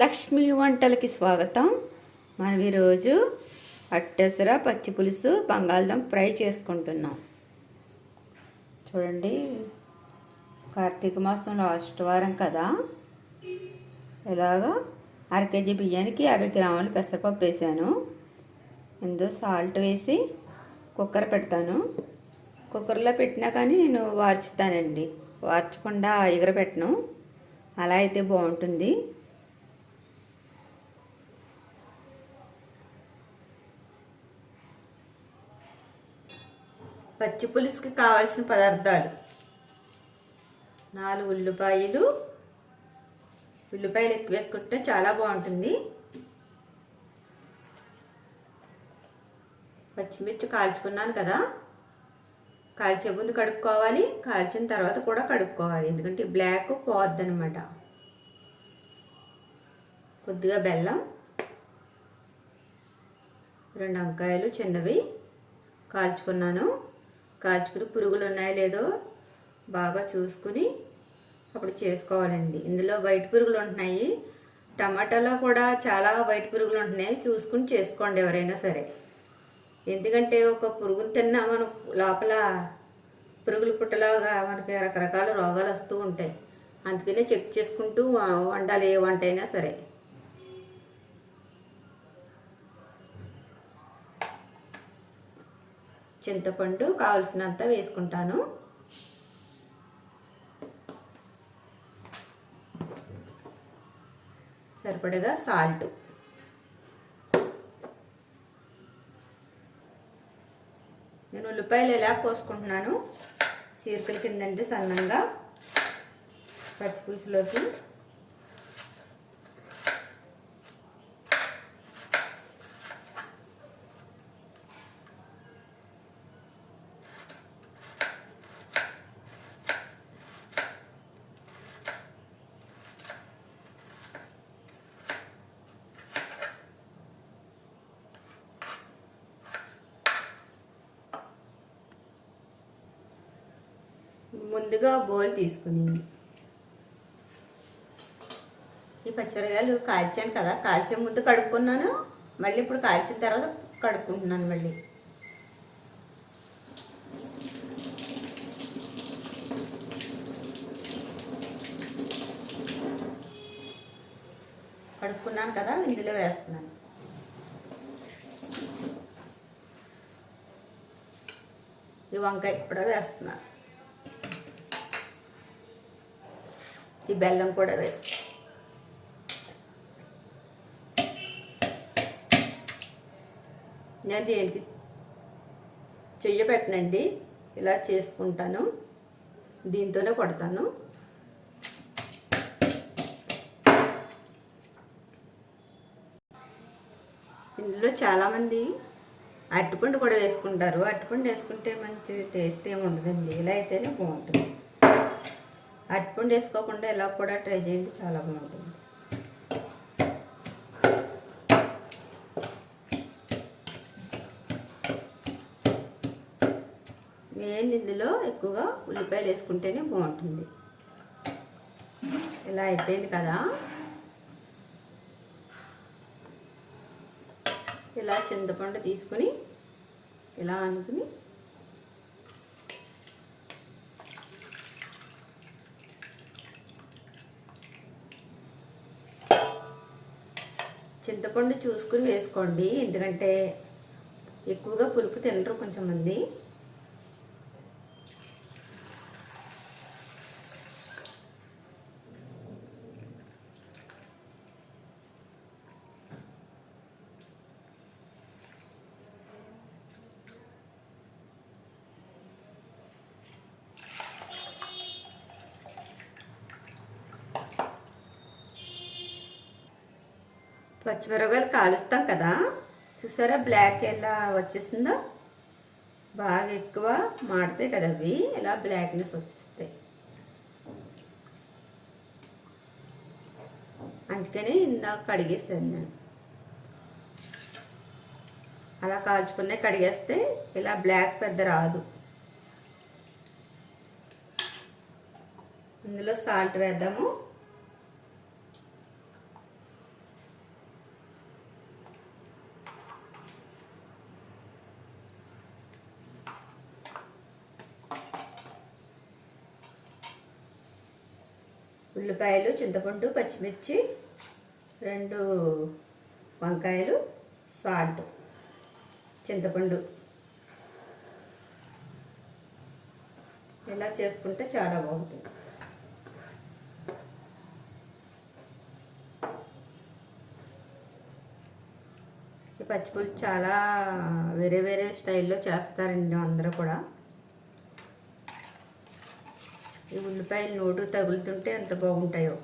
లక్ష్మి వంటలకి స్వాగతం. మనం ఈరోజు అట్టసర పచ్చి పులుసు బంగాళదుంప ఫ్రై చేసుకుంటున్నాం. చూడండి కార్తీక మాసం లాస్ట్ వారం కదా. ఇలాగా అర కేజీ బియ్యానికి యాభై గ్రాములు పెసరపప్పు వేసాను. ఇందులో సాల్ట్ వేసి కుక్కర్ పెడతాను. కుక్కర్లో పెట్టినా కానీ నేను వార్చుతానండి. వార్చకుండా ఎగరపెట్టను అలా అయితే బాగుంటుంది. పచ్చి పులుసుకి కావాల్సిన పదార్థాలు. నాలుగు ఉల్లిపాయలు. ఉల్లిపాయలు ఎక్కువ వేసుకుంటే చాలా బాగుంటుంది. పచ్చిమిర్చి కాల్చుకున్నాను కదా. కాల్చే ముందు కడుక్కోవాలి. కాల్చిన తర్వాత కూడా కడుక్కోవాలి. ఎందుకంటే బ్లాక్ పోద్ది అనమాట కొద్దిగా బెల్లం. రెండు వంకాయలు చిన్నవి కాల్చుకున్నాను. కాల్చుకుని పురుగులు ఉన్నాయో లేదో బాగా చూసుకుని అప్పుడు చేసుకోవాలండి. ఇందులో వైట్ పురుగులు ఉంటున్నాయి టమాటాలో కూడా చాలా వైట్ పురుగులు ఉంటున్నాయి చూసుకుని చేసుకోండి ఎవరైనా సరే. ఎందుకంటే ఒక పురుగును తిన్నా మనం లోపల పురుగులు పుట్టలాగా మనకి రకరకాల రోగాలు వస్తూ ఉంటాయి. అందుకనే చెక్ చేసుకుంటూ వండాలి ఏ వంట అయినా సరే. చింతపండు కావలసినంత వేసుకుంటాను. సరిపడగా సాల్ట్. నేను ఉల్లిపాయలు ఎలా కోసుకుంటున్నాను? చీరకల కిందంటే సన్నంగా పచ్చిపులుసులోకి ముందుగా బౌల్ తీసుకుని. ఈ పచ్చిమిరకాయలు కాల్చాను కదా కాల్చే ముందు కడుక్కున్నాను. మళ్ళీ ఇప్పుడు కాల్చిన తర్వాత కడుక్కుంటున్నాను మళ్ళీ. కడుక్కున్నాను కదా ఇందులో వేస్తున్నాను. ఈ వంకాయ కూడా వేస్తున్నాను ఈ బెల్లం కూడా వేసి నేను దేనికి చెయ్య పెట్టనండి. ఇలా చేసుకుంటాను. దీంతోనే కొడతాను. ఇందులో చాలామంది అరటిపండు కూడా వేసుకుంటారు. అరటిపండు వేసుకుంటే మంచి టేస్ట్ ఏమి ఉండదండి. ఇలా అయితేనే బాగుంటుంది. అరటిపండు వేసుకోకుండా ఇలా కూడా ట్రై చేయండి చాలా బాగుంటుంది. మెయిన్ ఇందులో ఎక్కువగా ఉల్లిపాయలు వేసుకుంటేనే బాగుంటుంది. ఇలా అయిపోయింది కదా. ఇలా చింతపండు తీసుకుని ఇలా అనుకుని చింతపండు చూసుకుని వేసుకోండి. ఎందుకంటే ఎక్కువగా పులుపు తినరు కొంచెం మంది. పచ్చిమిరపకాయలు కాలుస్తాం కదా. చూసారా బ్లాక్ ఎలా వచ్చేసిందో? బాగా ఎక్కువ మాడతాయి కదా అవి. ఇలా బ్లాక్నెస్ వచ్చేస్తాయి. అందుకని ఇందాక కడిగేసాను నేను. అలా కాల్చుకునే కడిగేస్తే ఇలా బ్లాక్ పెద్ద రాదు. ఇందులో సాల్ట్ వేద్దాము. ఉల్లిపాయలు చింతపండు పచ్చిమిర్చి రెండు వంకాయలు సాల్ట్ చింతపండు. ఇలా చేసుకుంటే చాలా బాగుంటుంది. ఈ పచ్చిపులుసు చాలా వేరే వేరే స్టైల్లో చేస్తారండి అందరూ కూడా. ఈ ఉల్లిపాయలు నోటు తగులుతుంటే ఎంత బాగుంటాయో.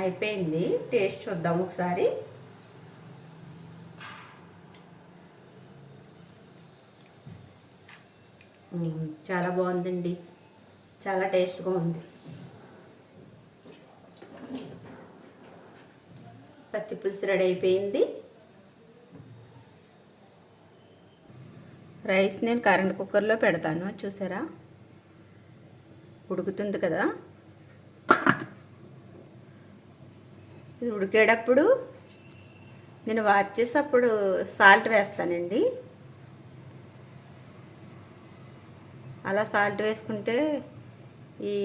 అయిపోయింది. టేస్ట్ చూద్దాం ఒకసారి. చాలా బాగుందండి. చాలా టేస్ట్గా ఉంది. పచ్చి పులుసు రెడీ అయిపోయింది. రైస్ నేను కరెంట్ కుక్కర్లో పెడతాను చూసారా? ఉడుకుతుంది కదా? ఇది ఉడికేటప్పుడు నేను వాచ్ చేసి అప్పుడు సాల్ట్ వేస్తానండి. అలా సాల్ట్ వేసుకుంటే ఈ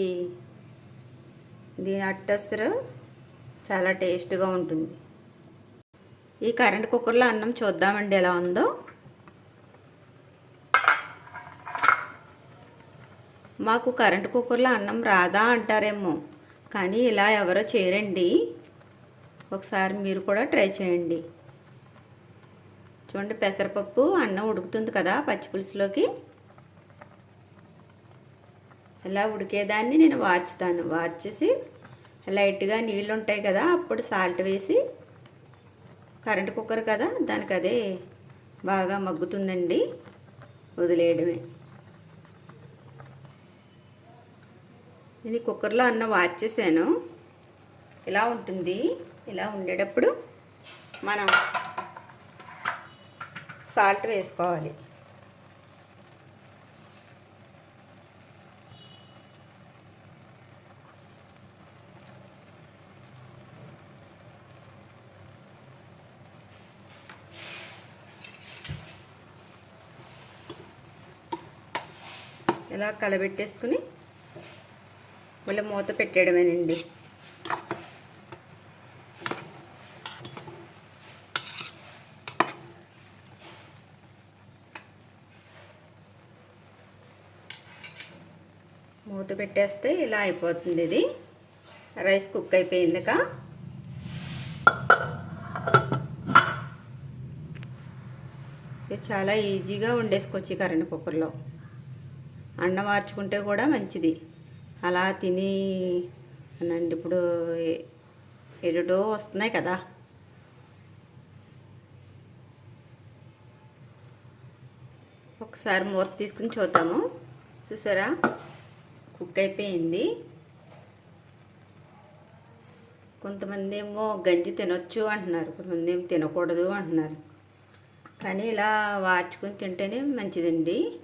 దీని అట్టసరు చాలా టేస్ట్గా ఉంటుంది. ఈ కరెంట్ కుక్కర్లో అన్నం చూద్దామండి ఎలా ఉందో. మాకు కరెంట్ కుక్కర్లో అన్నం రాదా అంటారేమో కానీ ఇలా ఎవరో చేయరండి. ఒకసారి మీరు కూడా ట్రై చేయండి. చూడండి పెసరపప్పు అన్నం ఉడుకుతుంది కదా పచ్చిపులుసులోకి ఇలా ఉడికేదాన్ని నేను వార్చుతాను. వార్చేసి లైట్గా నీళ్ళు ఉంటాయి కదా అప్పుడు సాల్ట్ వేసి కరెంట్ కుక్కర్ కదా దానికి అదే బాగా మగ్గుతుందండి. వదిలేయడమే. నేను కుక్కర్లో అన్న వాచ్ చేశాను. ఇలా ఉంటుంది. ఇలా ఉండేటప్పుడు మనం సాల్ట్ వేసుకోవాలి. ఇలా కలబెట్టేసుకుని మళ్ళీ మూత పెట్టేయడమేనండి. మూత పెట్టేస్తే ఇలా అయిపోతుంది ఇది. రైస్ కుక్ అయిపోయిందిక. ఇది చాలా ఈజీగా వండేసుకోవచ్చు ఈ కరెంట్ కుక్కర్లో. అన్నం మార్చుకుంటే కూడా మంచిది. అలా తిని అనండి ఇప్పుడు ఎడుటో వస్తున్నాయి కదా. ఒకసారి మూత తీసుకుని చూద్దాము. చూసారా? కుక్ అయిపోయింది. కొంతమంది ఏమో గంజి తినొచ్చు అంటున్నారు కొంతమంది ఏమో తినకూడదు అంటున్నారు. కానీ ఇలా వార్చుకుని తింటేనే మంచిదండి.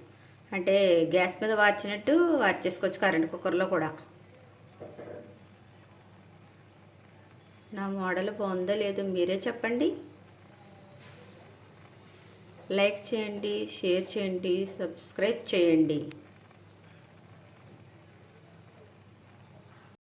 అంటే గ్యాస్ మీద వార్చినట్టు వార్చేసుకోవచ్చు కరెంట్ కుక్కర్లో కూడా. నా మోడల్ బాగుందో లేదో మీరే చెప్పండి. లైక్ చేయండి షేర్ చేయండి సబ్స్క్రైబ్ చేయండి.